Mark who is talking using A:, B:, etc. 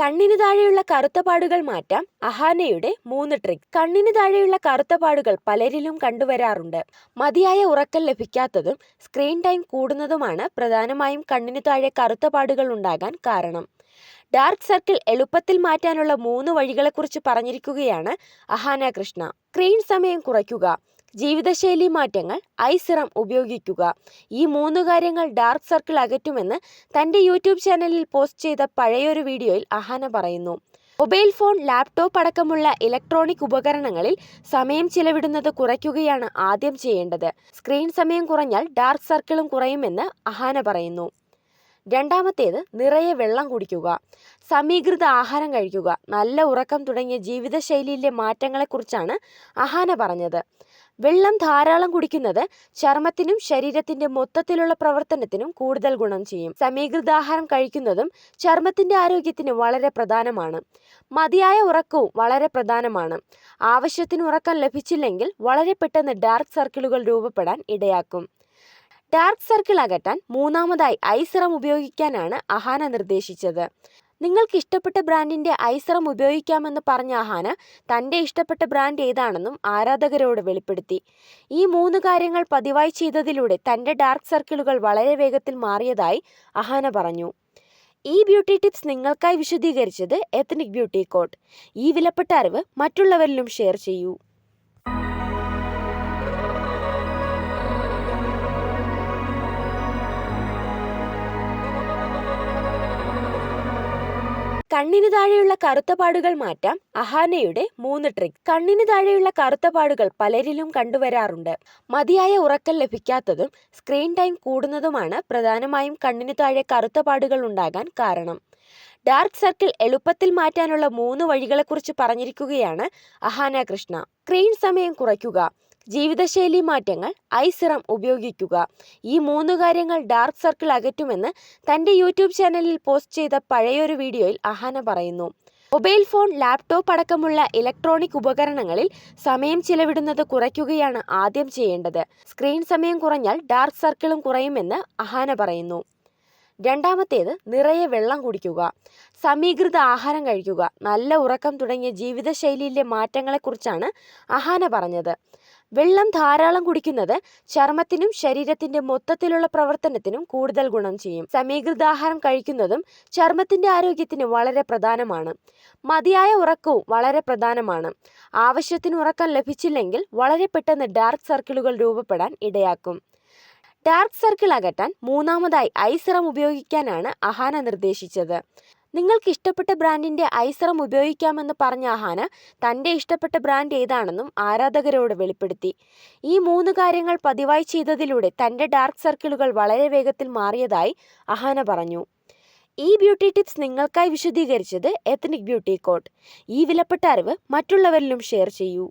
A: കണ്ണിന് താഴെയുള്ള കറുത്ത പാടുകൾ മാറ്റാം. അഹാനയുടെ മൂന്ന് ട്രിക്ക് കണ്ണിന് താഴെയുള്ള കറുത്ത പാടുകൾ പലരിലും കണ്ടുവരാറുണ്ട്. മതിയായ ഉറക്കം ലഭിക്കാത്തതും സ്ക്രീൻ ടൈം കൂടുന്നതുമാണ് പ്രധാനമായും കണ്ണിന് താഴെ കറുത്ത പാടുകൾ ഉണ്ടാകാൻ കാരണം. ഡാർക്ക് സർക്കിൾ എളുപ്പത്തിൽ മാറ്റാനുള്ള മൂന്ന് വഴികളെക്കുറിച്ച് പറഞ്ഞിരിക്കുകയാണ് അഹാന കൃഷ്ണ. സ്ക്രീൻ സമയം കുറയ്ക്കുക. ജീവിതശൈലി മാറ്റങ്ങൾ ഐ സിറം ഉപയോഗിക്കുക. ഈ മൂന്ന് കാര്യങ്ങൾ ഡാർക്ക് സർക്കിൾ അകറ്റുമെന്ന് തന്റെ യൂട്യൂബ് ചാനലിൽ പോസ്റ്റ് ചെയ്ത പഴയൊരു വീഡിയോയിൽ അഹാന പറയുന്നു. മൊബൈൽ ഫോൺ ലാപ്ടോപ്പ് അടക്കമുള്ള ഇലക്ട്രോണിക് ഉപകരണങ്ങളിൽ സമയം ചിലവിടുന്നത് കുറയ്ക്കുകയാണ് ആദ്യം ചെയ്യേണ്ടത്. സ്ക്രീൻ സമയം കുറഞ്ഞാൽ ഡാർക്ക് സർക്കിളും കുറയുമെന്ന് അഹാന പറയുന്നു. രണ്ടാമത്തേത് നിറയെ വെള്ളം കുടിക്കുക. സമീകൃത ആഹാരം കഴിക്കുക. നല്ല ഉറക്കം തുടങ്ങിയ ജീവിതശൈലിയിലെ മാറ്റങ്ങളെക്കുറിച്ചാണ് അഹാന പറഞ്ഞത്. വെള്ളം ധാരാളം കുടിക്കുന്നത് ചർമ്മത്തിനും ശരീരത്തിന്റെ മൊത്തത്തിലുള്ള പ്രവർത്തനത്തിനും കൂടുതൽ ഗുണം ചെയ്യും. സമീകൃതാഹാരം കഴിക്കുന്നതും ചർമ്മത്തിന്റെ ആരോഗ്യത്തിന് വളരെ പ്രധാനമാണ്. മതിയായ ഉറക്കവും വളരെ പ്രധാനമാണ്. ആവശ്യത്തിന് ഉറക്കം ലഭിച്ചില്ലെങ്കിൽ വളരെ പെട്ടെന്ന് ഡാർക്ക് സർക്കിളുകൾ രൂപപ്പെടാൻ ഇടയാക്കും. ഡാർക്ക് സർക്കിൾ അകറ്റാൻ മൂന്നാമതായി ഐ സിറം ഉപയോഗിക്കാനാണ് അഹാന നിർദ്ദേശിച്ചത്. നിങ്ങൾക്ക് ഇഷ്ടപ്പെട്ട ബ്രാൻഡിന്റെ ഐസറം സിറം ഉപയോഗിക്കാമെന്ന് പറഞ്ഞ അഹാന തന്റെ ഇഷ്ടപ്പെട്ട ബ്രാൻഡ് ഏതാണെന്നും ആരാധകരോട് വെളിപ്പെടുത്തി. ഈ മൂന്ന് കാര്യങ്ങൾ പതിവായി ചെയ്തതിലൂടെ തന്റെ ഡാർക്ക് സർക്കിളുകൾ വളരെ വേഗത്തിൽ മാറിയതായി അഹാന പറഞ്ഞു. ഈ ബ്യൂട്ടി ടിപ്സ് നിങ്ങൾക്കായി വിശദീകരിച്ചത് എത്നിക് ബ്യൂട്ടി കോട്ട് ഈ വിലപ്പെട്ട അറിവ് മറ്റുള്ളവരിലും ഷെയർ ചെയ്യൂ. കണ്ണിന് താഴെയുള്ള കറുത്ത പാടുകൾ മാറ്റാം. അഹാനയുടെ മൂന്ന് ട്രിക്ക് കണ്ണിന് താഴെയുള്ള കറുത്ത പാടുകൾ പലരിലും കണ്ടുവരാറുണ്ട്. മതിയായ ഉറക്കം ലഭിക്കാത്തതും സ്ക്രീൻ ടൈം കൂടുന്നതുമാണ് പ്രധാനമായും കണ്ണിന് താഴെ കറുത്ത പാടുകൾ ഉണ്ടാകാൻ കാരണം. ഡാർക്ക് സർക്കിൾ എളുപ്പത്തിൽ മാറ്റാനുള്ള മൂന്ന് വഴികളെക്കുറിച്ച് പറഞ്ഞിരിക്കുകയാണ് അഹാന കൃഷ്ണ. സ്ക്രീൻ സമയം കുറയ്ക്കുക. ജീവിതശൈലി മാറ്റങ്ങൾ ഐ സിറം ഉപയോഗിക്കുക. ഈ മൂന്ന് കാര്യങ്ങൾ ഡാർക്ക് സർക്കിൾ അകറ്റുമെന്ന് തന്റെ യൂട്യൂബ് ചാനലിൽ പോസ്റ്റ് ചെയ്ത പഴയൊരു വീഡിയോയിൽ അഹാന പറയുന്നു. മൊബൈൽ ഫോൺ ലാപ്ടോപ്പ് അടക്കമുള്ള ഇലക്ട്രോണിക് ഉപകരണങ്ങളിൽ സമയം ചിലവിടുന്നത് കുറയ്ക്കുകയാണ് ആദ്യം ചെയ്യേണ്ടത്. സ്ക്രീൻ സമയം കുറഞ്ഞാൽ ഡാർക്ക് സർക്കിളും കുറയുമെന്ന് അഹാന പറയുന്നു. രണ്ടാമത്തേത് നിറയെ വെള്ളം കുടിക്കുക. സമീകൃത ആഹാരം കഴിക്കുക. നല്ല ഉറക്കം തുടങ്ങിയ ജീവിതശൈലിയിലെ മാറ്റങ്ങളെക്കുറിച്ചാണ് അഹാന പറഞ്ഞത്. വെള്ളം ധാരാളം കുടിക്കുന്നത് ചർമ്മത്തിനും ശരീരത്തിന്റെ മൊത്തത്തിലുള്ള പ്രവർത്തനത്തിനും കൂടുതൽ ഗുണം ചെയ്യും. സമീകൃതാഹാരം കഴിക്കുന്നതും ചർമ്മത്തിന്റെ ആരോഗ്യത്തിന് വളരെ പ്രധാനമാണ്. മതിയായ ഉറക്കവും വളരെ പ്രധാനമാണ്. ആവശ്യത്തിന് ഉറക്കം ലഭിച്ചില്ലെങ്കിൽ വളരെ പെട്ടെന്ന് ഡാർക്ക് സർക്കിളുകൾ രൂപപ്പെടാൻ ഇടയാക്കും. ഡാർക്ക് സർക്കിൾ അകറ്റാൻ മൂന്നാമതായി ഐ സിറം ഉപയോഗിക്കാനാണ് അഹാന നിർദ്ദേശിച്ചത്. നിങ്ങൾക്ക് ഇഷ്ടപ്പെട്ട ബ്രാൻഡിന്റെ ഐസറം ഉപയോഗിക്കാമെന്ന് പറഞ്ഞ അഹാന തന്റെ ഇഷ്ടപ്പെട്ട ബ്രാൻഡ് ഏതാണെന്നും ആരാധകരോട് വെളിപ്പെടുത്തി. ഈ മൂന്ന് കാര്യങ്ങൾ പതിവായി ചെയ്തതിലൂടെ തന്റെ ഡാർക്ക് സർക്കിളുകൾ വളരെ വേഗത്തിൽ മാറിയതായി അഹാന പറഞ്ഞു. ഈ ബ്യൂട്ടി ടിപ്സ് നിങ്ങൾക്കായി വിശദീകരിച്ചത് എത്നിക് ബ്യൂട്ടി കോട്ട്. ഈ വിലപ്പെട്ട അറിവ് മറ്റുള്ളവരിലും ഷെയർ ചെയ്യൂ.